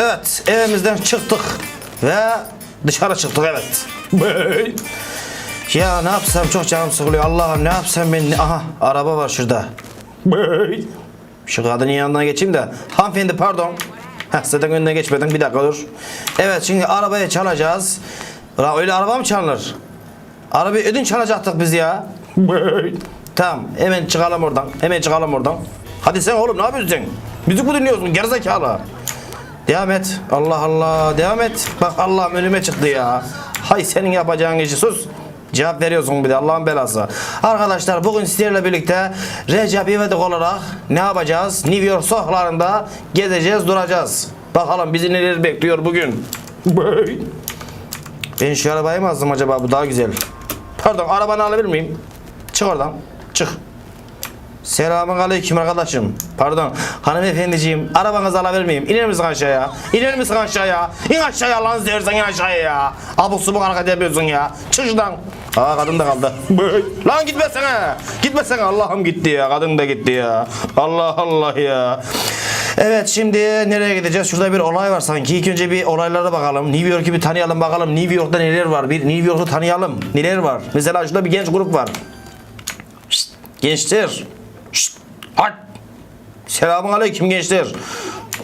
Evet evimizden çıktık ve dışarı çıktık evet. ya ne yapsam çok canım sıkılıyor Allah'ım ne yapsam ben aha araba var şurada. Şu kadının yanına geçeyim de hanımefendi pardon. Heh, zaten önüne geçmeden bir dakika dur. Evet şimdi arabayı çalacağız. Ulan öyle araba mı çalınır? Arabayı ödün çalacaktık biz ya. tamam hemen çıkalım oradan. Hemen çıkalım oradan. Hadi sen oğlum ne yapıyorsun sen? Müzik mi dinliyorsun gerizekalı? Devam et. Allah Allah devam et. Bak Allah'ım önüme çıktı ya. Hay senin yapacağın işi sus. Cevap veriyorsun bir de Allah'ın belası. Arkadaşlar bugün sizlerle birlikte Recep İvedik olarak ne yapacağız? New York sokaklarında gezeceğiz duracağız. Bakalım bizi neler bekliyor bugün. Ben şu arabayı mı alsam acaba bu daha güzel. Pardon arabanı alabilir miyim? Çık oradan. Çık. Selamun aleyküm arkadaşım. Pardon hanımefendiciğim arabanızı alabilir miyim? İner misin aşağıya? İner misin aşağıya? İn aşağıya Allah'ını seversen in aşağıya ya. Abuk subuk hareket yapıyorsun ya. Çık şuradan. Aa kadın da kaldı. Lan gitmesene. Gitmesene Allah'ım gitti ya. Kadın da gitti ya. Allah Allah ya. Evet şimdi nereye gideceğiz? Şurada bir olay var sanki. İlk önce bir olaylara bakalım. New York'u bir tanıyalım bakalım. New York'ta neler var? Bir New York'u tanıyalım. Neler var? Mesela şurada bir genç grup var. Gençler. Selamun aleyküm gençler.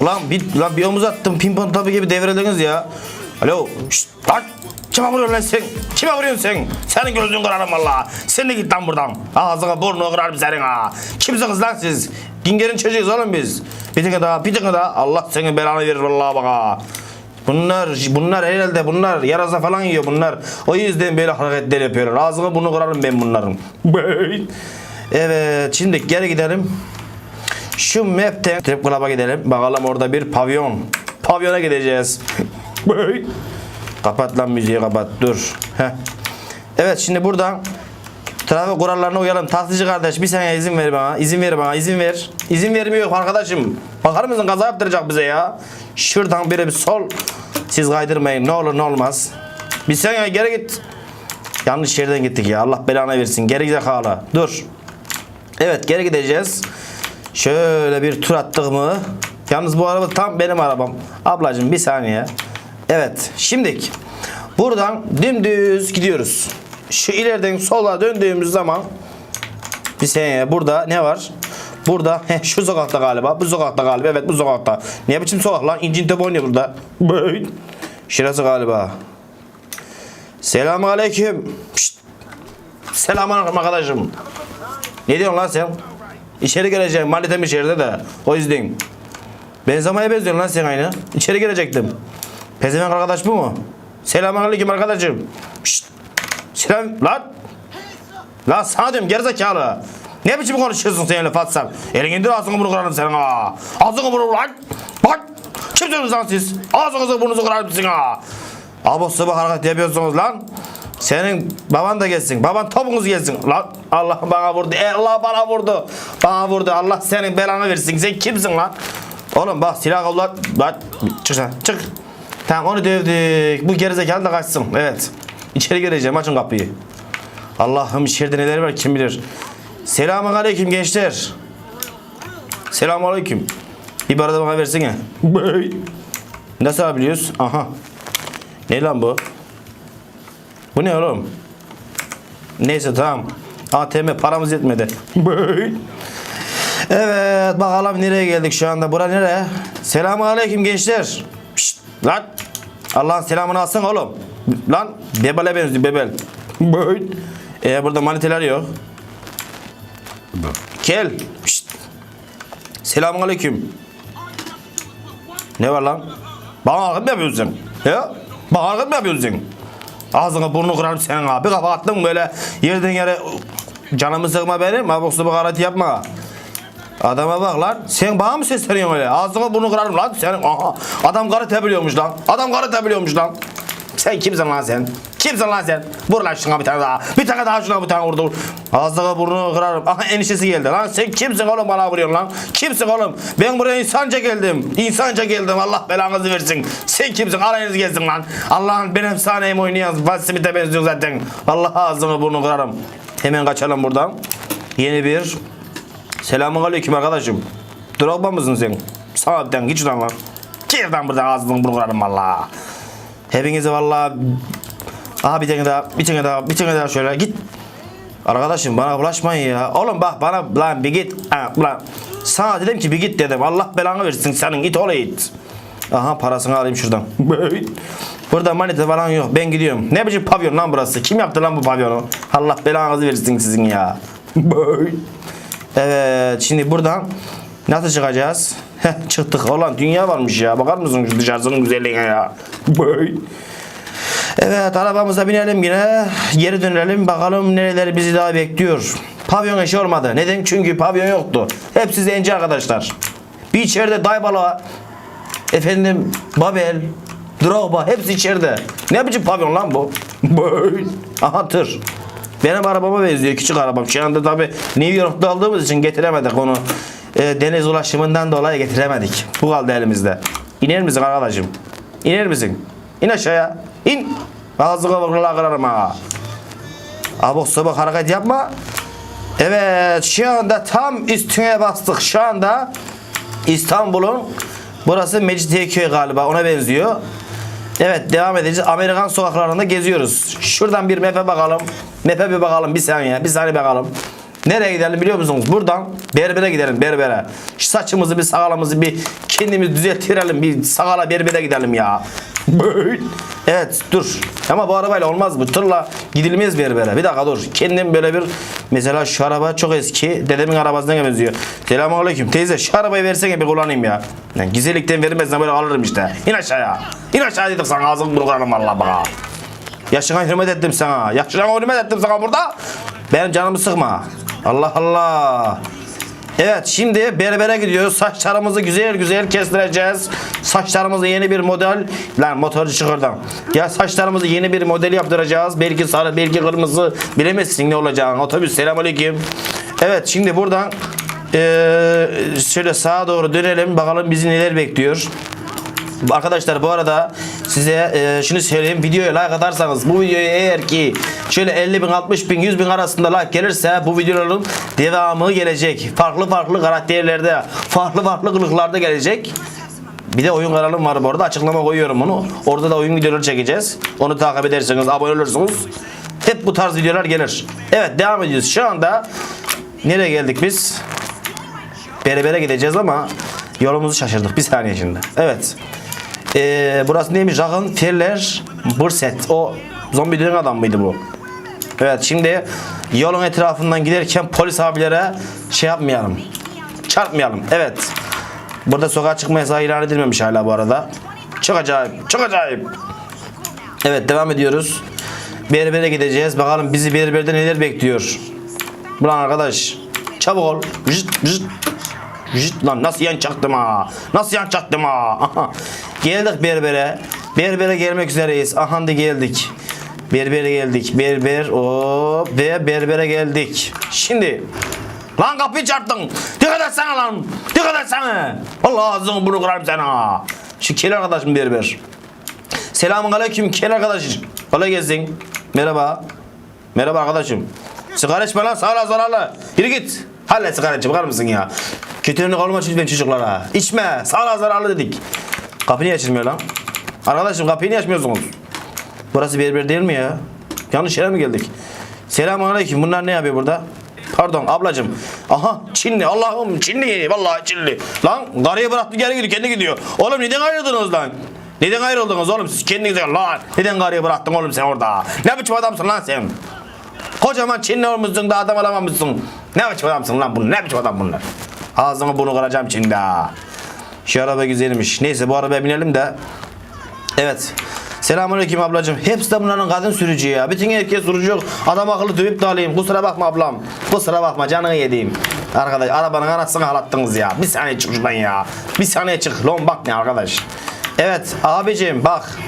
Ulan bir, lan bir omuz attım pimpon tabi gibi devrildiniz ya. Alo. Şşt, lan. Kime vuruyorsun lan sen? Kime vuruyorsun sen? Senin gözün kırarım valla. Sen de git lan buradan. Ağzına burnunu kırarım senin ha. Kimsiniz lan siz? Dingerin çocuğuyuz oğlum biz. Bir tane daha, bir tane daha. Allah senin belanı verir vallahi bak ha. Bunlar, bunlar herhalde bunlar yarasa falan yiyor bunlar. O yüzden böyle hareketler yapıyorlar. Ağzını bunu kırarım ben bunların. Evet şimdi geri gidelim. Şu map'ten Trip Club'a gidelim. Bakalım orada bir pavyon. Pavyona gideceğiz. kapat lan müziği kapat. Dur. Heh. Evet şimdi buradan trafik kurallarına uyalım. Taksici kardeş bir saniye izin ver bana. İzin ver bana. izin ver. İzin vermiyor arkadaşım. Bakar mısın kaza yaptıracak bize ya. Şuradan biri bir sol. Siz kaydırmayın. Ne olur ne olmaz. Bir saniye geri git. Yanlış yerden gittik ya. Allah belanı versin. Geri zekalı. Dur. Evet geri gideceğiz. Şöyle bir tur attık mı? Yalnız bu araba tam benim arabam. Ablacığım bir saniye. Evet şimdilik buradan dümdüz gidiyoruz. Şu ileriden sola döndüğümüz zaman bir saniye burada ne var? Burada heh, şu sokakta galiba. Bu sokakta galiba. Evet bu sokakta. Ne biçim sokak lan? İncin tepe oynuyor burada. Şurası galiba. Selamun aleyküm. Selamun aleyküm arkadaşım. Ne diyorsun lan sen? İçeri geleceğim. Manitem içeride de. O yüzden. Benzemeye benziyorsun lan sen aynı. İçeri gelecektim. Pezevenk arkadaş bu mu? Selamun aleyküm arkadaşım. Şşt. Selam lan. Lan sana diyorum gerizekalı. Ne biçim konuşuyorsun sen öyle Fatsam? Elini indir ağzını bunu kırarım senin ha. Ağzını bunu lan. Bak. Kimsiniz lan siz? Ağzınızı burnunuzu kırarım sizin ha. Abuk sabah hareket yapıyorsunuz lan. Senin baban da gelsin. Baban topunuz gelsin. Lan Allah bana vurdu. E, Allah bana vurdu. Bana vurdu. Allah senin belanı versin. Sen kimsin lan? Oğlum bak silah kollar. Lan çık sen. Çık. Tamam onu dövdük. Bu gerizekalı da kaçsın. Evet. İçeri gireceğim. Açın kapıyı. Allah'ım içeride neler var kim bilir. Selamun aleyküm gençler. Selamun aleyküm. Bir barada bana versene. Nasıl alabiliyoruz? Aha. Ne lan bu? Bu ne oğlum? Neyse tamam. ATM paramız yetmedi. evet bakalım nereye geldik şu anda. Bura nere? Selamun aleyküm gençler. Şşt, lan. Allah'ın selamını alsın oğlum. Lan bebele benziyor bebel. Ee, burada maniteler yok. Gel. Şşt. Selamun aleyküm. Ne var lan? Bana hareket mi yapıyorsun? Ya? Bana hareket mi yapıyorsun? Ağzını burnunu kırarım senin ha. Bir kafa attın böyle yerden yere canımı sıkma benim. Abuk subuk hareket yapma. Adama bak lan. Sen bana mı sesleniyorsun öyle? Ağzını burnunu kırarım lan senin. Aha. Adam karate biliyormuş lan. Adam karate biliyormuş lan. Sen kimsin lan sen? Kimsin lan sen? Vur lan şuna bir tane daha. Bir tane daha şuna bir tane vurdu. Ağzına burnunu kırarım. Aha eniştesi geldi lan. Sen kimsin oğlum bana vuruyorsun lan? Kimsin oğlum? Ben buraya insanca geldim. İnsanca geldim. Allah belanızı versin. Sen kimsin? Alayınız gezdim lan. Allah'ın ben efsaneyim oynayan. Bas Smith'e benziyor zaten. Allah ağzını burnunu kırarım. Hemen kaçalım buradan. Yeni bir Selamun aleyküm arkadaşım. Drogba mısın sen? Sağ bir tane git şuradan lan. Girden buradan ağzını burgularım valla. Hepinizi valla Aha bir tane daha, bir tane daha, bir tane daha şöyle git. Arkadaşım bana bulaşmayın ya. Oğlum bak bana lan bir git. Ha, lan. Sana dedim ki bir git dedim. Allah belanı versin senin git ola git. Aha parasını alayım şuradan. Burada manita falan yok. Ben gidiyorum. Ne biçim pavyon lan burası? Kim yaptı lan bu pavyonu? Allah belanızı versin sizin ya. evet şimdi buradan nasıl çıkacağız? Heh, çıktık. Ulan dünya varmış ya. Bakar mısın şu dışarısının güzelliğine ya? Evet arabamıza binelim yine. Geri dönelim bakalım nereler bizi daha bekliyor. Pavyon işi olmadı. Neden? Çünkü pavyon yoktu. Hepsi zenci arkadaşlar. Bir içeride Daybala, efendim Babel, Drogba hepsi içeride. Ne biçim pavyon lan bu? Böyle. Aha tır. Benim arabama benziyor küçük arabam. Şu anda tabi New York'ta aldığımız için getiremedik onu. Ee, deniz ulaşımından dolayı getiremedik. Bu kaldı elimizde. İner misin arkadaşım? İner misin? İn aşağıya. İn. Ağzına vurgula kırarım ha. Abuk sabuk hareket yapma. Evet şu anda tam üstüne bastık. Şu anda İstanbul'un burası Mecidiyeköy galiba ona benziyor. Evet devam edeceğiz. Amerikan sokaklarında geziyoruz. Şuradan bir map'e bakalım. Map'e bir bakalım bir saniye. Bir saniye bakalım. Nereye gidelim biliyor musunuz? Buradan berbere gidelim berbere. Şu saçımızı bir sakalımızı bir kendimiz düzelttirelim. Bir sakala berbere gidelim ya. Evet dur. Ama bu arabayla olmaz bu. Tırla gidilmez berbere. Bir dakika dur. Kendim böyle bir mesela şu araba çok eski. Dedemin arabasına benziyor. Selamun aleyküm. Teyze şu arabayı versene bir kullanayım ya. Yani güzellikten verilmezsen böyle alırım işte. İn aşağıya. İn aşağı dedik sana ağzını burkarım valla bana. Yaşına hürmet ettim sana. Yaşına hürmet ettim sana burada. Benim canımı sıkma. Allah Allah. Evet şimdi berbere gidiyoruz. Saçlarımızı güzel güzel kestireceğiz. Saçlarımızı yeni bir model. Lan motorcu çık oradan. Ya saçlarımızı yeni bir model yaptıracağız. Belki sarı belki kırmızı. Bilemezsin ne olacağını. Otobüs selamünaleyküm. Evet şimdi buradan eee, şöyle sağa doğru dönelim. Bakalım bizi neler bekliyor. Arkadaşlar bu arada size e, şunu söyleyeyim videoya like atarsanız bu videoya eğer ki şöyle 50 bin 60 bin 100 bin arasında like gelirse bu videoların devamı gelecek. Farklı farklı karakterlerde farklı farklı kılıklarda gelecek. Bir de oyun kanalım var bu arada açıklama koyuyorum onu. Orada da oyun videoları çekeceğiz. Onu takip ederseniz abone olursunuz. Hep bu tarz videolar gelir. Evet devam ediyoruz. Şu anda nereye geldik biz? Berbere gideceğiz ama yolumuzu şaşırdık. Bir saniye şimdi. Evet. Ee, burası neymiş? Rakın Ferler Burset. O zombi dönen adam mıydı bu? Evet şimdi yolun etrafından giderken polis abilere şey yapmayalım. Çarpmayalım. Evet. Burada sokağa çıkma yasağı ilan edilmemiş hala bu arada. Çok acayip. Çok acayip. Evet devam ediyoruz. Berbere gideceğiz. Bakalım bizi berberde neler bekliyor. Ulan arkadaş. Çabuk ol. Vıcıt vıcıt. Vıcıt lan nasıl yan çaktım ha. Nasıl yan çaktım ha. Geldik berbere. Berbere gelmek üzereyiz. Aha da geldik. Berbere geldik. Berber hop ve berbere geldik. Şimdi Lan kapıyı çarptın. Dikkat etsene lan. Dikkat etsene. Allah ağzını bunu kırarım sana. Şu kel arkadaşım berber. Selamun aleyküm kel arkadaş. Kolay gelsin. Merhaba. Merhaba arkadaşım. Sigara içme lan sağla zararlı. Yürü git. Hallet sigara içi bakar mısın ya? Kötülüğünü kalma lütfen çocuklara. İçme. Sağla zararlı dedik. Kapı niye açılmıyor lan? Arkadaşım kapıyı niye açmıyorsunuz? Burası berber değil mi ya? Yanlış yere mi geldik? Selamun aleyküm. Bunlar ne yapıyor burada? Pardon ablacım. Aha Çinli. Allah'ım Çinli. Vallahi Çinli. Lan karıyı bıraktı geri gidiyor. Kendi gidiyor. Oğlum neden ayrıldınız lan? Neden ayrıldınız oğlum siz kendinize lan? Neden karıyı bıraktın oğlum sen orada? Ne biçim adamsın lan sen? Kocaman Çinli olmuşsun da adam alamamışsın. Ne biçim adamsın lan bunu? Ne biçim adam bunlar? Ağzını bunu kıracağım ha. Şu araba güzelmiş. Neyse bu arabaya binelim de. Evet. Selamünaleyküm ablacığım. Hepsi de bunların kadın sürücü ya. Bütün erkek sürücü yok. Adam akıllı dövüp de alayım. Kusura bakma ablam. Kusura bakma canını yediğim. Arkadaş arabanın anasını ağlattınız ya. Bir saniye çık şuradan ya. Bir saniye çık. Lan bak ne arkadaş. Evet abicim bak.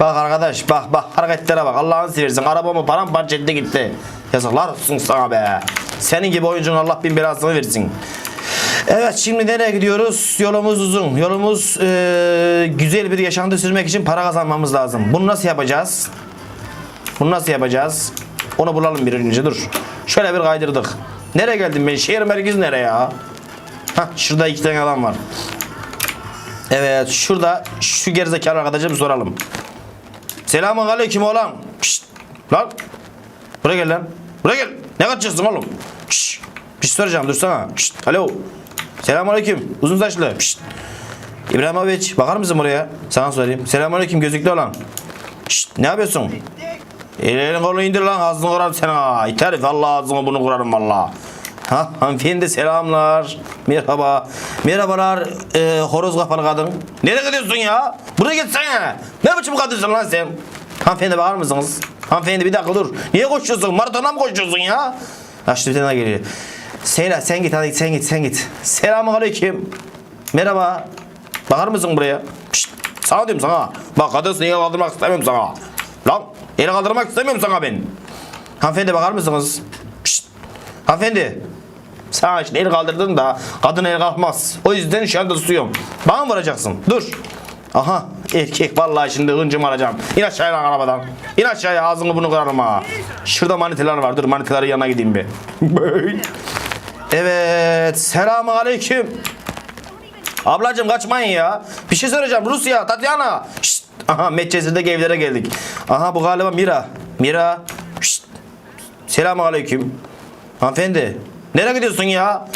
Bak arkadaş bak bak hareketlere bak Allah'ını seversen arabamı paramparça etti gitti. Yazıklar olsun sana be. Senin gibi oyuncunun Allah bin belasını versin. Evet şimdi nereye gidiyoruz? Yolumuz uzun. Yolumuz eee, güzel bir yaşantı sürmek için para kazanmamız lazım. Bunu nasıl yapacağız? Bunu nasıl yapacağız? Onu bulalım bir önce dur. Şöyle bir kaydırdık. Nereye geldim ben? Şehir merkezi nereye ya? Hah şurada iki tane adam var. Evet şurada şu gerizekalı arkadaşa bir soralım. Selamun aleyküm oğlum. Şşt, lan. Buraya gel lan. Buraya gel. Ne kaçacaksın oğlum? Şşt. Bir şey soracağım dursana. Şşt. Alo. Selamun aleyküm. Uzun saçlı. Şşt. İbrahim abi bakar mısın buraya? Sana sorayım. Selamun aleyküm gözlüklü olan. Şşt. Ne yapıyorsun? Elini kolunu indir lan ağzını kırarım sana. İter valla ağzını bunu kırarım valla. Ha hanımefendi selamlar. Merhaba. Merhabalar e, horoz kafalı kadın. Nereye gidiyorsun ya? Buraya gitsene. Ne biçim kadınsın lan sen? Hanımefendi bakar mısınız? Hanımefendi bir dakika dur. Niye koşuyorsun? Maratona mı koşuyorsun ya? Ha şimdi bir tane geliyor. Seyla sen git hadi sen git sen git. Selamun aleyküm. Merhaba. Bakar mısın buraya? Şşt, sana diyorum sana. Bak kadınsın el kaldırmak istemiyorum sana. Lan el kaldırmak istemiyorum sana ben. Hanımefendi bakar mısınız? Şşt, hanımefendi. Sana işte el kaldırdın da kadın el kalkmaz. O yüzden şu anda tutuyorum. Bana mı vuracaksın? Dur. Aha erkek vallahi şimdi hıncımı alacağım. İn aşağıya lan arabadan. İn aşağıya ağzını bunu kırarım ha. Şurada manitalar var. Dur manitaların yanına gideyim bir. evet. Selamun aleyküm. Ablacım kaçmayın ya. Bir şey söyleyeceğim. Rusya, Tatyana. Şşt. Aha Medcezir'deki evlere geldik. Aha bu galiba Mira. Mira. Şşt. Selamun aleyküm. Hanımefendi. Nereye gidiyorsun ya?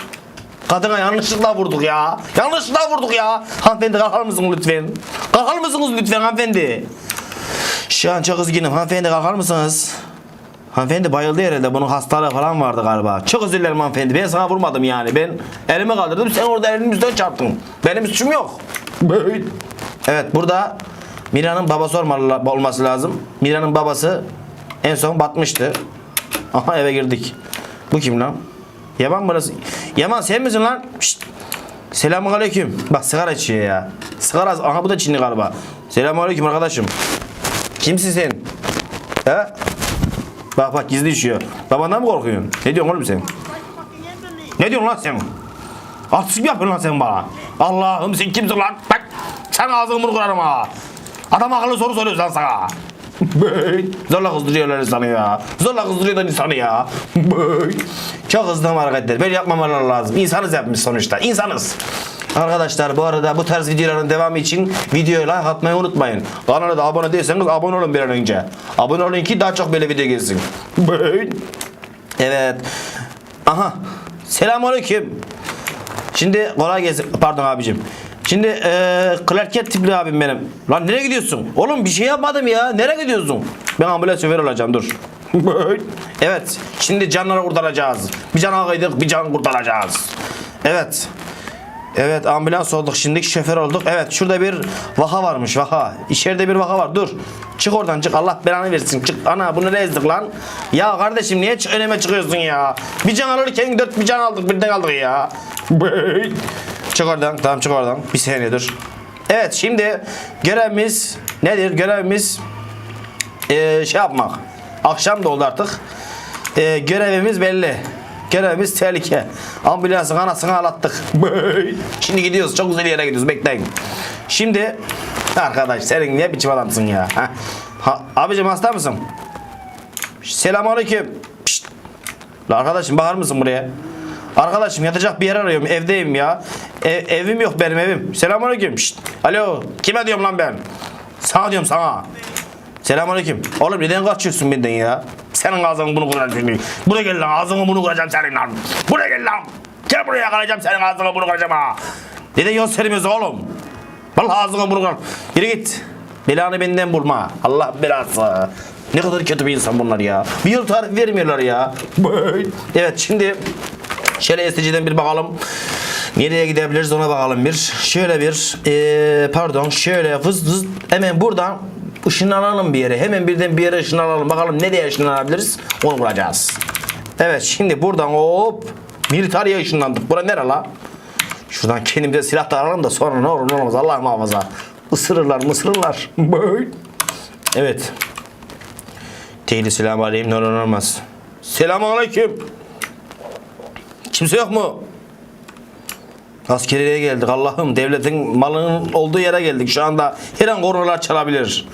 Kadına yanlışlıkla vurduk ya. Yanlışlıkla vurduk ya. Hanımefendi kalkar mısınız lütfen? Kalkar mısınız lütfen hanımefendi? Şu an çok üzgünüm. Hanımefendi kalkar mısınız? Hanımefendi bayıldı herhalde. Bunun hastalığı falan vardı galiba. Çok özür dilerim hanımefendi. Ben sana vurmadım yani. Ben elimi kaldırdım. Sen orada elini üstüne çarptın. Benim suçum yok. Evet burada Mira'nın babası olması lazım. Mira'nın babası en son batmıştı. Aha eve girdik. Bu kim lan? Yaman burası. Yaman sen misin lan? Şşt. Selamun aleyküm. Bak sigara içiyor ya. Sigara aha bu da Çinli galiba. Selamun aleyküm arkadaşım. Kimsin sen? He? Bak bak gizli içiyor. Babandan mı korkuyorsun? Ne diyorsun oğlum sen? Ne diyorsun lan sen? Artistlik mi yapıyorsun lan sen bana? Allah'ım sen kimsin lan? Bak sen ağzını bunu kırarım ha. Adam akıllı soru soruyor lan sana. Zorla kızdırıyorlar insanı ya. Zorla kızdırıyorlar insanı ya. Çok hızlı hareketler. Böyle yapmamaları lazım. İnsanız yapmış sonuçta. İnsanız. Arkadaşlar bu arada bu tarz videoların devamı için videoya like atmayı unutmayın. Kanala da abone değilseniz abone olun bir an önce. Abone olun ki daha çok böyle video gelsin. Evet. Aha. Selamünaleyküm. Şimdi kolay gelsin. Pardon abicim. Şimdi eee Clark Kent tipli abim benim. Lan nereye gidiyorsun? Oğlum bir şey yapmadım ya. Nereye gidiyorsun? Ben ambulans şoförü olacağım dur. evet. Şimdi canları kurtaracağız. Bir can alıyorduk bir can kurtaracağız. Evet. Evet ambulans olduk şimdi şoför olduk. Evet şurada bir vaka varmış vaka. İçeride bir vaka var dur. Çık oradan çık Allah belanı versin çık. Ana bunu ne ezdik lan? Ya kardeşim niye çık önüme çıkıyorsun ya? Bir can alırken dört bir can aldık birden aldık ya. çık oradan tamam çık oradan. Bir saniye dur. Evet şimdi görevimiz nedir? Görevimiz eee, şey yapmak. Akşam da oldu artık. Eee, görevimiz belli. Görevimiz tehlike. Ambulansın anasını ağlattık. Şimdi gidiyoruz. Çok güzel yere gidiyoruz. Bekleyin. Şimdi arkadaş senin ne biçim adamsın ya? Ha? Ha, abicim hasta mısın? Selamünaleyküm. Pişt. La arkadaşım bakar mısın buraya? Arkadaşım yatacak bir yer arıyorum. Evdeyim ya. Ev- evim yok benim evim. Selamünaleyküm. Şşt. Alo. Kime diyorum lan ben? Sana diyorum sana. Selamünaleyküm. Oğlum neden kaçıyorsun benden ya? Senin ağzını bunu kıracağım şimdi. Buraya gel lan ağzını bunu kıracağım senin lan. Buraya gel lan. Gel buraya kalacağım senin ağzını bunu kıracağım ha. Neden yol sermiyorsun oğlum? Vallahi ağzını bunu kıracağım. Yürü git. Belanı benden bulma. Allah belası. Ne kadar kötü bir insan bunlar ya. Bir yıl tarif vermiyorlar ya. Evet şimdi şöyle esticiden bir bakalım. Nereye gidebiliriz ona bakalım bir. Şöyle bir eee, pardon şöyle vız vız hemen buradan ışınlanalım bir yere. Hemen birden bir yere ışınlanalım. Bakalım nereye ışınlanabiliriz onu bulacağız. Evet şimdi buradan hop militariye ışınlandık. Bura nere la? Şuradan kendimize silah da alalım da sonra ne olur ne olmaz Allah muhafaza. Isırırlar mısırırlar. evet. Tehli selam aleyküm ne olur ne olmaz. Selamun aleyküm. Kimse yok mu? Askeriyeye geldik Allah'ım devletin malının olduğu yere geldik şu anda her an kornalar çalabilir.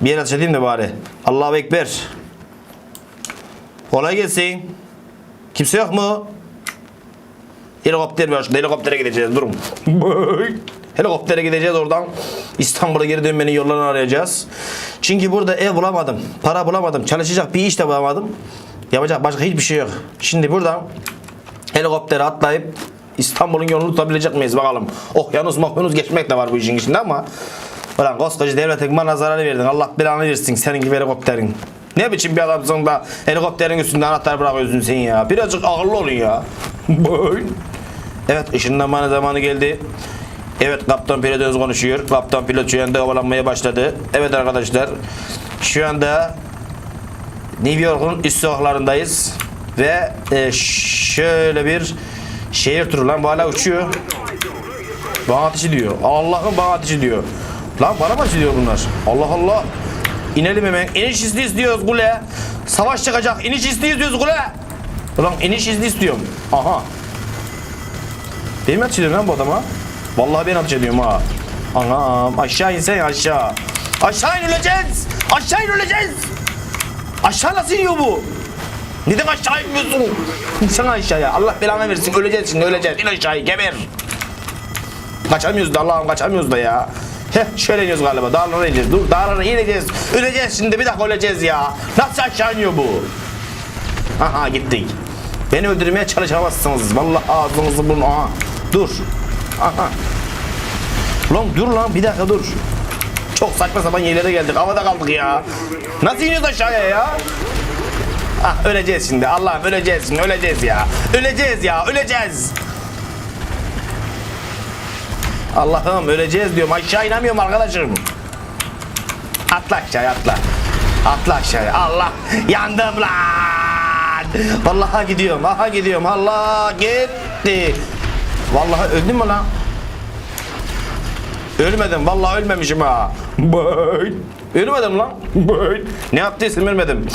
Bir yere çekeyim de bari. Allahu Ekber. Kolay gelsin. Kimse yok mu? Helikopter var şurada helikoptere gideceğiz durun. Helikoptere gideceğiz oradan. İstanbul'a geri dönmenin yollarını arayacağız. Çünkü burada ev bulamadım. Para bulamadım. Çalışacak bir iş de bulamadım. Yapacak başka hiçbir şey yok. Şimdi buradan helikoptere atlayıp İstanbul'un yolunu tutabilecek miyiz bakalım. Okyanus makyanus geçmek de var bu işin içinde ama Ulan koskoca devletin bana zarar verdin. Allah belanı versin senin gibi helikopterin. Ne biçim bir adamsın da helikopterin üstünde anahtar bırakıyorsun sen ya. Birazcık akıllı olun ya. Evet ışınlanmanın zamanı geldi. Evet kaptan pilot öz konuşuyor. Kaptan pilot şu anda havalanmaya başladı. Evet arkadaşlar. Şu anda New York'un üst sokaklarındayız. Ve e, şöyle bir şehir turu lan bu hala uçuyor. Bana ateş ediyor. Allah'ım bana ateş ediyor. Lan bana mı ateş ediyor bunlar? Allah Allah. İnelim hemen. İniş izni istiyoruz kule. Savaş çıkacak. İniş izni istiyoruz kule. Ulan iniş izni istiyorum. Aha. Benim ateş ediyorum lan bu adama. Vallahi ben ateş ediyorum ha. Anam aşağı insen aşağı. Aşağı in öleceğiz. Aşağı in öleceğiz. Aşağı nasıl iniyor bu? Neden aşağı inmiyorsun? İnsan aşağıya. Allah belanı versin. Öleceğiz şimdi öleceğiz. İn aşağıya geber. Kaçamıyoruz da Allah'ım kaçamıyoruz da ya. Heh şöyle iniyoruz galiba. Dağlara ineceğiz. Dur dağlara ineceğiz. Öleceğiz şimdi bir dakika öleceğiz ya. Nasıl aşağı iniyor bu? Aha gittik. Beni öldürmeye çalışamazsınız. Vallahi ağzınızı bulun. Aha. Dur. Aha. Lan dur lan bir dakika dur. Çok saçma sapan yerlere geldik. Havada kaldık ya. Nasıl iniyoruz aşağıya ya? Ah öleceğiz şimdi. Allah'ım öleceğiz şimdi. Öleceğiz ya. Öleceğiz ya. Öleceğiz. Allah'ım öleceğiz diyorum. Aşağı inemiyorum arkadaşım. Atla aşağıya atla. Atla aşağıya. Allah yandım lan. Vallahi gidiyorum. Aha gidiyorum. Allah gitti. Vallahi öldüm mü lan? Ölmedim. Vallahi ölmemişim ha. Bay. Ölmedim lan. Ne yaptıysam ölmedim.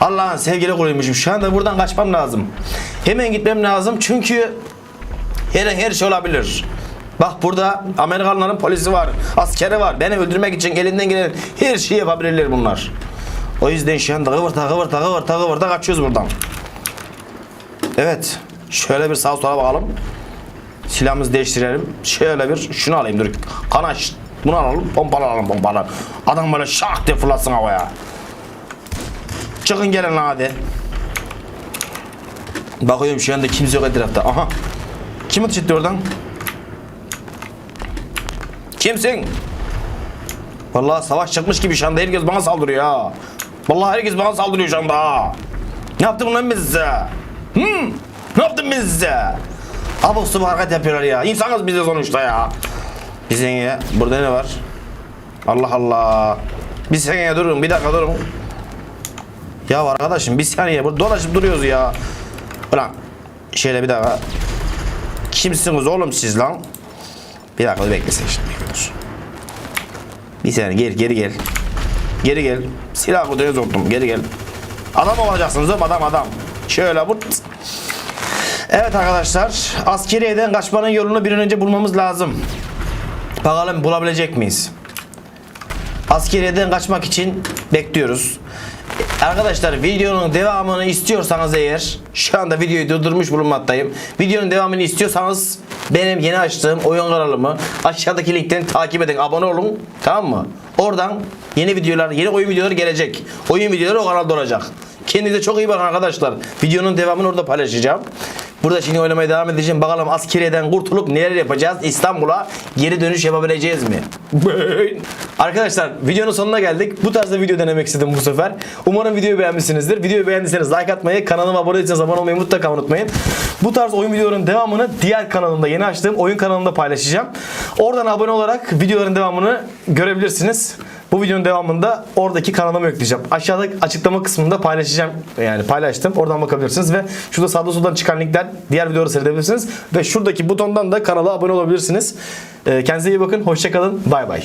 Allah'ın sevgili kuluymuşum. Şu anda buradan kaçmam lazım. Hemen gitmem lazım çünkü her an her şey olabilir. Bak burada Amerikanların polisi var, askeri var. Beni öldürmek için elinden gelen her şeyi yapabilirler bunlar. O yüzden şu anda kıvırta kıvırta kıvırta kıvırta kaçıyoruz buradan. Evet. Şöyle bir sağa sola bakalım. Silahımızı değiştirelim. Şöyle bir şunu alayım dur. Kanaş. Bunu alalım. Pompalayalım pompalar. Adam böyle şak diye fırlatsın havaya. Çıkın gelin lan hadi. Bakıyorum şu anda kimse yok etrafta. Aha. Kim ateş etti oradan? Kimsin? Vallahi savaş çıkmış gibi şu anda herkes bana saldırıyor ha. Vallahi herkes bana saldırıyor şu anda ha. Ne yaptın lan biz? Hmm? Ne yaptın biz size? Abuk subuk hareket yapıyorlar ya. İnsanız biz de sonuçta ya. Bir saniye. Burada ne var? Allah Allah. Bir saniye durun. Bir dakika durun. Ya arkadaşım bir saniye. Burada dolaşıp duruyoruz ya. Ulan. Şöyle bir dakika. Kimsiniz oğlum siz lan? Bir dakika dur bekle sen şimdi. Dur. Bir saniye gel geri gel. Geri gel. Silah kutuya soktum. Geri gel. Adam olacaksınız oğlum adam adam. Şöyle bu. Evet arkadaşlar. Askeriyeden kaçmanın yolunu bir an önce bulmamız lazım. Bakalım bulabilecek miyiz? Askeriyeden kaçmak için bekliyoruz. Arkadaşlar videonun devamını istiyorsanız eğer şu anda videoyu durdurmuş bulunmaktayım. Videonun devamını istiyorsanız benim yeni açtığım oyun kanalımı aşağıdaki linkten takip edin. Abone olun. Tamam mı? Oradan yeni videolar, yeni oyun videoları gelecek. Oyun videoları o kanalda olacak. Kendinize çok iyi bakın arkadaşlar. Videonun devamını orada paylaşacağım. Burada şimdi oynamaya devam edeceğim. Bakalım askeriyeden kurtulup neler yapacağız? İstanbul'a geri dönüş yapabileceğiz mi? Arkadaşlar videonun sonuna geldik. Bu tarzda video denemek istedim bu sefer. Umarım videoyu beğenmişsinizdir. Videoyu beğendiyseniz like atmayı, kanalıma abone değilseniz abone olmayı mutlaka unutmayın. Bu tarz oyun videolarının devamını diğer kanalımda yeni açtığım oyun kanalında paylaşacağım. Oradan abone olarak videoların devamını görebilirsiniz. Bu videonun devamında oradaki kanalıma yükleyeceğim. Aşağıda açıklama kısmında paylaşacağım. Yani paylaştım. Oradan bakabilirsiniz ve şurada sağda soldan çıkan linkler diğer videoları seyredebilirsiniz. Ve şuradaki butondan da kanala abone olabilirsiniz. Ee, Kendinize iyi bakın. Hoşçakalın. Bay bay.